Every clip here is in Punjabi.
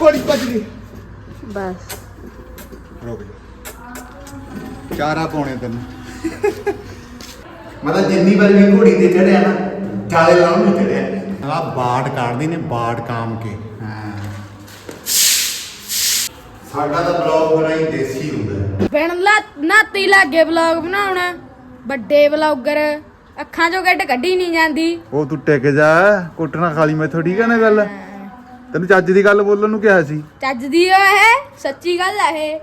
ਘੋੜੀ ਭੱਜ ਗਈ। ਬਸ। ਰੁਕ ਜਾ। ਚਾਰਾ ਪਾਉਣੇ ਤੈਨੂੰ। ਮਤਲਬ ਜਿੰਨੀ ਵਾਰ ਵੀ ਘੋੜੀ ਤੇ ਚੜਿਆ ਨਾ ਚਾਲੇ ਲਾਉਣ ਨੂੰ ਚੜਿਆ। ਆ ਬਾੜ ਕੱਢਦੀ ਨੇ ਬਾੜ ਕਾਮ ਕੇ। ਹਾਂ। ਸਾਡਾ ਤਾਂ ਬਲੌਗ ਬੜਾ ਹੀ ਦੇਸੀ ਹੁੰਦਾ ਹੈ। ਬਿਨ ਲਾ ਨਾਤੀ ਲਾਗੇ ਵਲੌਗ ਬਣਾਉਣਾ। ਵੱਡੇ ਵਲੌਗਰ ਅੱਖਾਂ ਚੋਂ ਗੱਡ ਕੱਢੀ ਨਹੀਂ ਜਾਂਦੀ। ਉਹ ਤੂੰ ਟਿਕ ਜਾ ਕੁੱਟਣਾ ਖਾਲੀ ਮੈਥੋਂ ਠੀਕ ਹੈ ਨਾ ਗੱਲ? ਤੈਨੂੰ ਚੱਜ ਦੀ ਗੱਲ ਬੋਲਣ ਨੂੰ ਕਿਹਾ ਸੀ। ਚੱਜ ਦੀ ਉਹ ਹੈ ਸੱਚੀ ਗੱਲ ਆ ਇਹ।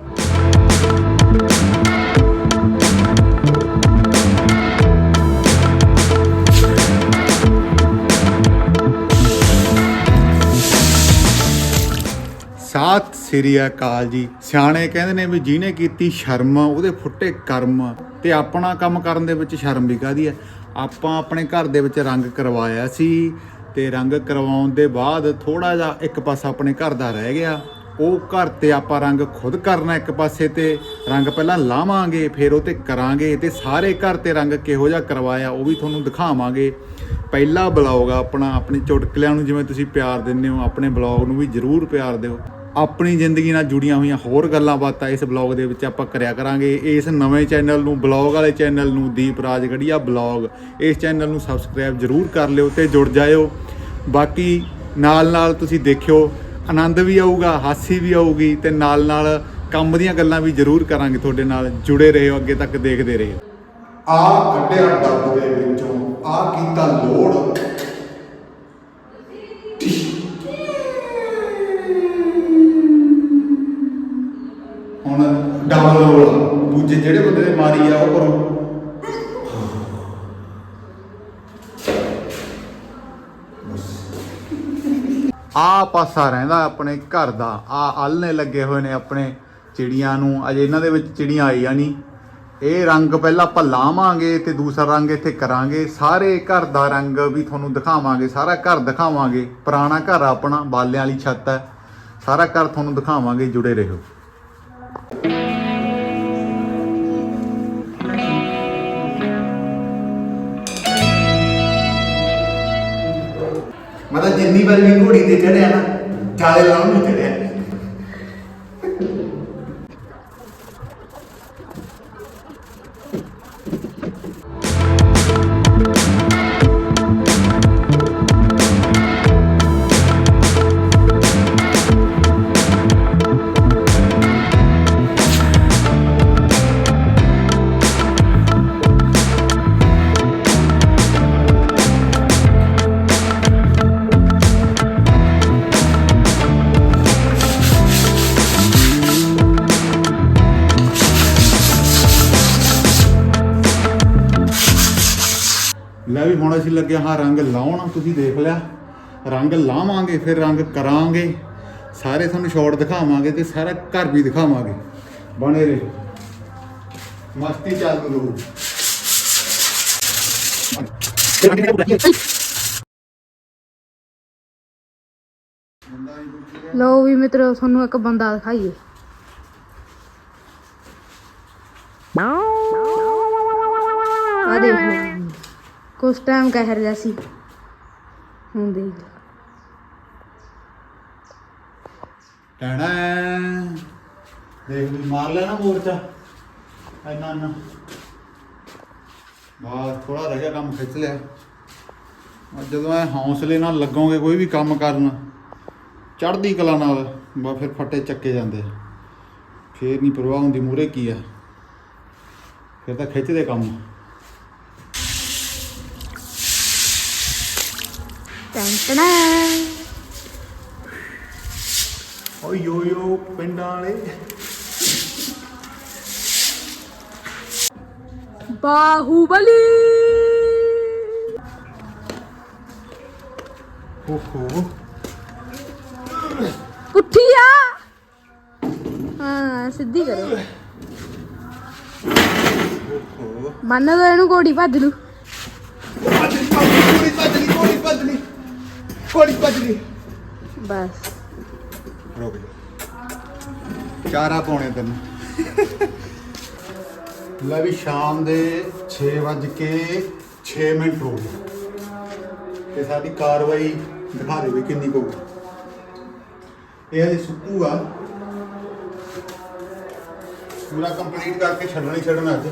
ਸਾਤ ਸ੍ਰੀ ਅਕਾਲ ਜੀ। ਸਿਆਣੇ ਕਹਿੰਦੇ ਨੇ ਵੀ ਜਿਹਨੇ ਕੀਤੀ ਸ਼ਰਮ ਉਹਦੇ ਫੁੱਟੇ ਕਰਮ। ਤੇ ਆਪਣਾ ਕੰਮ ਕਰਨ ਦੇ ਵਿੱਚ ਸ਼ਰਮ ਵੀ ਕਾਦੀ ਹੈ ਆਪਾਂ ਆਪਣੇ ਘਰ ਦੇ ਵਿੱਚ ਰੰਗ ਕਰਵਾਇਆ ਸੀ। ਤੇ ਰੰਗ ਕਰਵਾਉਣ ਦੇ ਬਾਅਦ ਥੋੜਾ ਜਿਹਾ ਇੱਕ ਪਾਸਾ ਆਪਣੇ ਘਰ ਦਾ ਰਹਿ ਗਿਆ। ਉਹ ਘਰ ਤੇ ਆਪਾਂ ਰੰਗ ਖੁਦ ਕਰਨਾ ਇੱਕ ਪਾਸੇ ਤੇ, ਰੰਗ ਪਹਿਲਾਂ ਲਾਵਾਂਗੇ, ਫਿਰ ਉਹ ਤੇ ਕਰਾਂਗੇ ਤੇ ਸਾਰੇ ਘਰ ਤੇ ਰੰਗ ਕਿਹੋ ਜਿਹਾ ਕਰਵਾਇਆ ਉਹ ਵੀ ਤੁਹਾਨੂੰ ਦਿਖਾਵਾਂਗੇ। ਪਹਿਲਾ ਬਲੌਗ ਆ ਆਪਣਾ, ਆਪਣੀ ਚੁਟਕਲਿਆਂ ਨੂੰ ਜਿਵੇਂ ਤੁਸੀਂ ਪਿਆਰ ਦਿੰਦੇ ਹੋ, ਆਪਣੇ ਬਲੌਗ ਨੂੰ ਵੀ ਜਰੂਰ ਪਿਆਰ ਦਿਓ। ਆਪਣੀ ਜ਼ਿੰਦਗੀ ਨਾਲ ਜੁੜੀਆਂ ਹੋਈਆਂ ਹੋਰ ਗੱਲਾਂ ਬਾਤਾਂ ਇਸ ਬਲੌਗ ਦੇ ਵਿੱਚ ਆਪਾਂ ਕਰਿਆ ਕਰਾਂਗੇ। ਇਸ ਨਵੇਂ ਚੈਨਲ ਨੂੰ, ਬਲੌਗ ਵਾਲੇ ਚੈਨਲ ਨੂੰ, ਦੀਪ ਰਾਜ ਗੜੀਆ ਬਲੌਗ, ਇਸ ਚੈਨਲ ਨੂੰ ਸਬਸਕ੍ਰਾਈਬ ਜਰੂਰ ਕਰ ਲਿਓ ਤੇ ਜੁੜ ਜਾਇਓ। ਬਾਕੀ ਨਾਲ ਨਾਲ ਤੁਸੀਂ ਦੇਖਿਓ, ਆਨੰਦ ਵੀ ਆਊਗਾ, ਹਾਸੀ ਵੀ ਆਊਗੀ ਤੇ ਨਾਲ ਨਾਲ ਕੰਮ ਦੀਆਂ ਗੱਲਾਂ ਵੀ ਜਰੂਰ ਕਰਾਂਗੇ ਤੁਹਾਡੇ ਨਾਲ। ਜੁੜੇ ਰਹੋ, ਅੱਗੇ ਤੱਕ ਦੇਖਦੇ ਰਹੋ। ਆ ਕੱਢਿਆ ਡੱਬ ਦੇ ਵਿੱਚੋਂ ਆ ਕੀਤਾ ਲੋਡ ਡਬਲ ਦੂਜੇ ਜਿਹੜੇ ਬੰਦੇ ਨੇ ਮਾਰੀ ਆ, ਉਹ ਕਰੋ। ਆ ਪਾਸਾ ਰਹਿੰਦਾ ਆਪਣੇ ਘਰ ਦਾ। ਆ ਆਲਣੇ ਲੱਗੇ ਹੋਏ ਨੇ ਆਪਣੇ ਚਿੜੀਆਂ ਨੂੰ। ਅਜੇ ਇਹਨਾਂ ਦੇ ਵਿੱਚ ਚਿੜੀਆਂ ਆਈਆਂ ਨਹੀਂ। ਇਹ ਰੰਗ ਪਹਿਲਾਂ ਆਪਾਂ ਲਾਵਾਂਗੇ ਤੇ ਦੂਸਰਾ ਰੰਗ ਇੱਥੇ ਕਰਾਂਗੇ। ਸਾਰੇ ਘਰ ਦਾ ਰੰਗ ਵੀ ਤੁਹਾਨੂੰ ਦਿਖਾਵਾਂਗੇ। ਸਾਰਾ ਘਰ ਦਿਖਾਵਾਂਗੇ। ਪੁਰਾਣਾ ਘਰ ਆਪਣਾ, ਬਾਲਿਆਂ ਵਾਲੀ ਛੱਤ ਹੈ। ਸਾਰਾ ਘਰ ਤੁਹਾਨੂੰ ਦਿਖਾਵਾਂਗੇ, ਜੁੜੇ ਰਹੋ। ਮਤਲਬ ਜਿੰਨੀ ਵਾਰ ਵੀ ਘੋੜੀ ਤੇ ਚੜਿਆ ਨਾ ਚਾਲੇ ਲਾਉਣ ਨੂੰ ਚੜਿਆ ਲੈ ਵੀ ਹੁਣ ਅਸੀਂ ਲੱਗੇ ਹਾਂ ਰੰਗ ਲਾਉਣ, ਤੁਸੀਂ ਦੇਖ ਲਿਆ। ਰੰਗ ਲਾਵਾਂਗੇ, ਫਿਰ ਰੰਗ ਕਰਾਂਗੇ। ਸਾਰੇ ਤੁਹਾਨੂੰ ਸ਼ਾਟ ਦਿਖਾਵਾਂਗੇ ਤੇ ਸਾਰਾ ਘਰ ਵੀ ਦਿਖਾਵਾਂਗੇ। ਬਣੇ ਰਹੋ। ਮਸਤੀ ਚੱਲ ਰਹੂ ਲੋ ਵੀ ਮਿੱਤਰੋ, ਤੁਹਾਨੂੰ ਇੱਕ ਬੰਦਾ ਦਿਖਾਈਏ। ਆ ਦੇਖੋ ਕੁਛ ਟਾਈਮ ਕਹਿ ਰਿਹਾ ਸੀ। ਹੁਣ ਦੇਖ ਟਣਾ ਦੇਖ ਵੀ ਮਾਰ ਲੈਣਾ ਮੋਰਚਾ ਇੰਨਾ ਇੰਨਾ। ਬਾਸ ਥੋੜਾ ਰਹਿ ਗਿਆ ਕੰਮ, ਖਿੱਚ ਲਿਆ। ਅੱਜ ਜਦੋਂ ਐ ਹੌਸਲੇ ਨਾਲ ਲੱਗੋਗੇ ਕੋਈ ਵੀ ਕੰਮ ਕਰਨ, ਚੜ੍ਹਦੀ ਕਲਾ ਨਾਲ ਬਾ ਫਿਰ ਫੱਟੇ ਚੱਕੇ ਜਾਂਦੇ ਆ। ਫੇਰ ਨਹੀਂ ਪਰਵਾਹ ਹੁੰਦੀ ਮੂਰੇ ਕੀ ਆ। ਫਿਰ ਤਾਂ ਖਿੱਚਦੇ ਕੰਮ। ਟੈਂਟਣਾ ਓ ਯੋ ਯੋ ਪਿੰਡਾਂ ਵਾਲੇ। ਬਾਹੂਬਲੀ। ਓਹੋ। ਪੁੱਠੀ ਆ ਹਾਂ ਸਿੱਧੀ ਕਰੋ। ਬੰਨ ਦੋ ਇਹਨੂੰ ਘੋੜੀ ਭੱਜ ਲੂ। ਭੱਜ ਲਈ ਭੱਜ ਲਈ ਕੋੜੀ ਭੱਜ ਲਈ। ਕੋੜੀ ਭੱਜ ਲਈ ਬਸ। ਰੁਕ ਜਾ। ਚਾਰਾ ਪਾਉਣੇ ਤੈਨੂੰ। ਲੈ ਵੀ ਸ਼ਾਮ ਦੇ 6 ਵੱਜ ਕੇ 6 ਮਿੰਟ ਹੋ ਗਏ। ਤੇ ਸਾਡੀ ਕਾਰਵਾਈ ਦਿਖਾ ਦੇ ਵੀ ਕਿੰਨੀ ਕੁ ਹੋਊ ਇਹ ਹਜੇ ਸੁੱਕੂਗਾ ਪੂਰਾ ਕੰਪਲੀਟ ਕਰਕੇ ਛੱਡਣਾ ਹੀ ਛੱਡਣਾ ਅੱਜ।